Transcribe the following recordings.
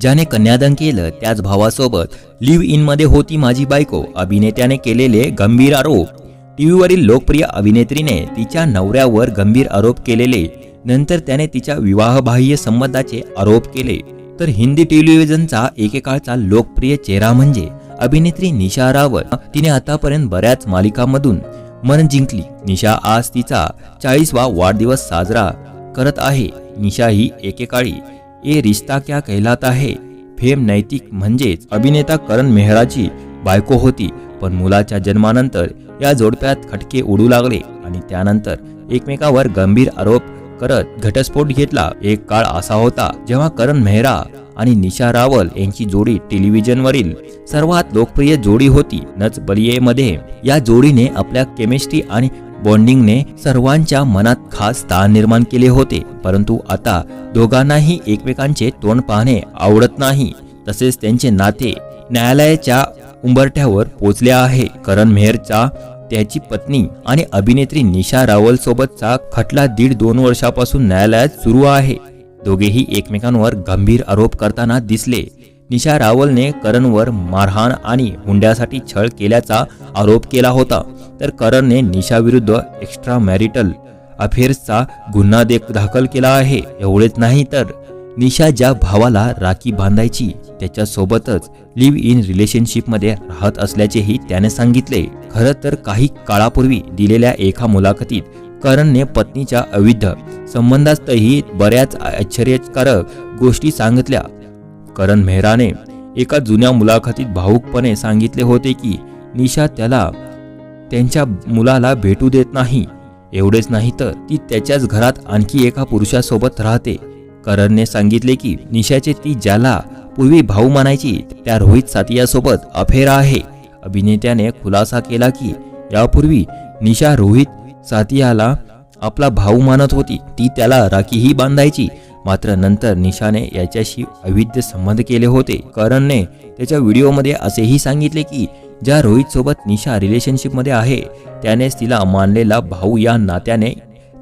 ज्याने कन्यादान केलं त्याच भावासोबत लिव्ह इनमध्ये होती माझी बायको. अभिनेत्याने केलेले गंभीर आरोप. टीव्हीवरील लोकप्रिय अभिनेत्रीने तिच्या नवऱ्यावर गंभीर आरोप केलेले. नंतर त्याने तिच्या विवाहबाह्य संबंधाचे आरोप केले. तर हिंदी टेलिव्हिजनचा एकेकाळचा लोकप्रिय चेहरा म्हणजे अभिनेत्री निशा रावत तिने आतापर्यंत बऱ्याच मालिकांमधून मन जिंकली. निशा आज तिचा चाळीसवा वाढदिवस साजरा करत आहे. निशा ही एकेकाळी ए रिश्ता क्या कहलाता है? फेम नैतिक म्हणजेच अभिनेता करण मेहराची बायको होती पण मुलाच्या जन्मानंतर या जोडप्यात खटके उडू लागले आणि त्यानंतर एकमेकावर गंभीर आरोप करत घटस्फोट घेतला. एक काळ असा होता जेव्हा करण मेहरा आणि निशा रावल यांची जोडी टेलिव्हिजनवरील सर्वात लोकप्रिय जोडी होती. नच बलियेमध्ये या जोडीने आपल्या केमिस्ट्री आणि बॉन्डिंगने सर्वांच्या मनात खास स्थान निर्माण केले होते. परंतु आता दोघांनाही एकमेकांचे तोंड पाहणे आवडत नाही. तसेच त्यांचे नाते न्यायालयाच्या उंबरठ्यावर पोचले आहे. करण मेहरचा त्याची पत्नी आणि अभिनेत्री निशा रावल सोबतचा खटला दीड दोन वर्षापासून न्यायालयात सुरू आहे. दोघेही एकमेकांवर गंभीर आरोप करताना दिसले. निशा रावलने करणवर मारहाण आणि हुंड्यासाठी छळ केल्याचा आरोप केला होता. तर करणने निशाविरुद्ध एक्स्ट्रा मॅरिटल अफेअर्सचा गुन्हा दे दाखल केला आहे. एवढेच नाही तर निशा ज्या भावाला राखी बांधायची त्याच्यासोबतच लिव्ह इन रिलेशनशिपमध्ये राहत असल्याचेही त्याने सांगितले. खरं तर काही काळापूर्वी दिलेल्या एका मुलाखतीत करणने पत्नीच्या अविध संबंधातही बऱ्याच आश्चर्यकारक गोष्टी सांगितल्या. करण मेहराने एका जुन्या मुलाखतीत भावुकपणे सांगितले होते की निशा त्याला त्यांच्या मुलाला भेटू देत नाही. एवढेच नाही तर ती त्याच्याच घरात आणखी एका पुरुषासोबत राहते. करणने सांगितले की निशाचे ती ज्याला पूर्वी भाऊ मानायची त्या रोहित सातियासोबत अफेरा आहे. अभिनेत्याने खुलासा केला की यापूर्वी निशा रोहित सातियाला आपला भाऊ मानत होती. ती त्याला राखीही बांधायची. मात्र नंतर निशाने याच्याशी अविद्य संबंध केले होते. करणने त्याच्या व्हिडिओमध्ये असेही सांगितले की ज्या रोहितसोबत निशा रिलेशनशिपमध्ये आहे त्यानेच तिला मानलेला भाऊ या नात्याने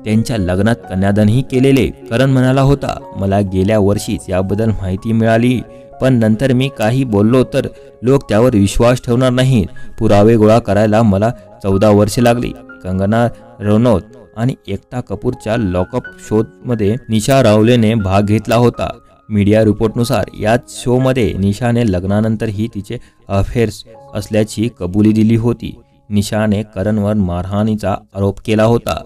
त्यांच्या लग्नात कन्यादानही केलेले करण म्हणाला होता. मला गेल्या वर्षीच याबद्दल माहिती मिळाली पण नंतर मी काही बोललो तर लोक त्यावर विश्वास ठेवणार नाहीत. पुरावे गोळा करायला मला चौदा वर्षे लागली. कंगना रनौत आणि एकता कपूरच्या लॉकअप शोमध्ये निशा रावलेने भाग घेतला होता. मीडिया रिपोर्टनुसार याच शोमध्ये निशाने लग्नानंतरही तिचे अफेअर्स असल्याची कबुली दिली होती. निशाने करणवर मारहाणीचा आरोप केला होता.